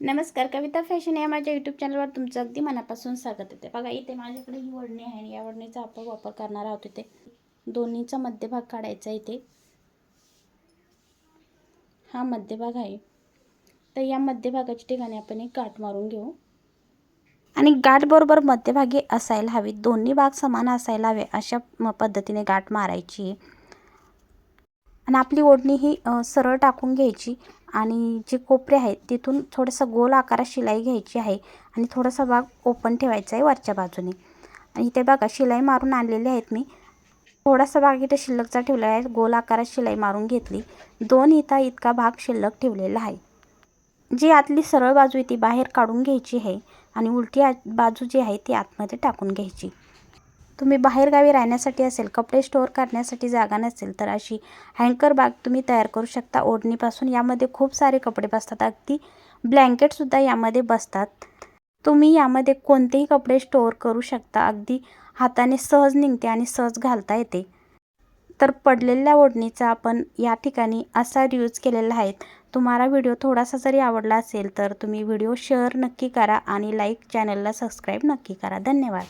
नमस्कार कविता फॅशन या माझ्या यूट्यूब चॅनलवर तुमचं अगदी मनापासून स्वागत येते बघा इथे माझ्याकडे ही ओढणी आहे आणि या ओढणीचा आपण वापर करणार आहोत इथे. दोन्हीचा मध्यभाग काढायचा इथे. हा मध्यभाग आहे. तर या मध्यभागाच्या ठिकाणी आपण एक गाठ मारून घेऊ. आणि गाठबरोबर मध्यभागी असायला हवी. दोन्ही भाग समान असायला हवे अशा पद्धतीने गाठ मारायची. आणि आपली ओढणी ही सरळ टाकून घ्यायची. आणि जे कोपरे आहेत तिथून थोडंसं गोल आकारात शिलाई घ्यायची आहे आणि थोडासा भाग ओपन ठेवायचा आहे वरच्या बाजूने. आणि इथे बघा शिलाई मारून आणलेली आहेत मी. थोडासा भाग इथे शिल्लकचा ठेवला आहे गोल आकारात शिलाई मारून घेतली. दोन इथं इतका भाग शिल्लक ठेवलेला आहे. जी आतली सरळ बाजू आहे ती बाहेर काढून घ्यायची आहे आणि उलटी आत बाजू जी आहे ती आतमध्ये टाकून घ्यायची. तुम्ही बाहेरगावी राहण्यासाठी असेल कपडे स्टोअर करण्यासाठी जागा नसेल तर अशी हँकर बाग तुम्ही तयार करू शकता. ओढणीपासून यामध्ये खूप सारे कपडे बसतात. अगदी ब्लँकेटसुद्धा यामध्ये बसतात. तुम्ही यामध्ये कोणतेही कपडे स्टोअर करू शकता. अगदी हाताने सहज निघते आणि सहज घालता येते. तर पडलेल्या ओढणीचा आपण या ठिकाणी असा यूज केलेला आहे. तुम्हाला व्हिडिओ थोडासा जरी आवडला असेल तर तुम्ही व्हिडिओ शेअर नक्की करा आणि लाईक चॅनलला सबस्क्राईब नक्की करा. धन्यवाद.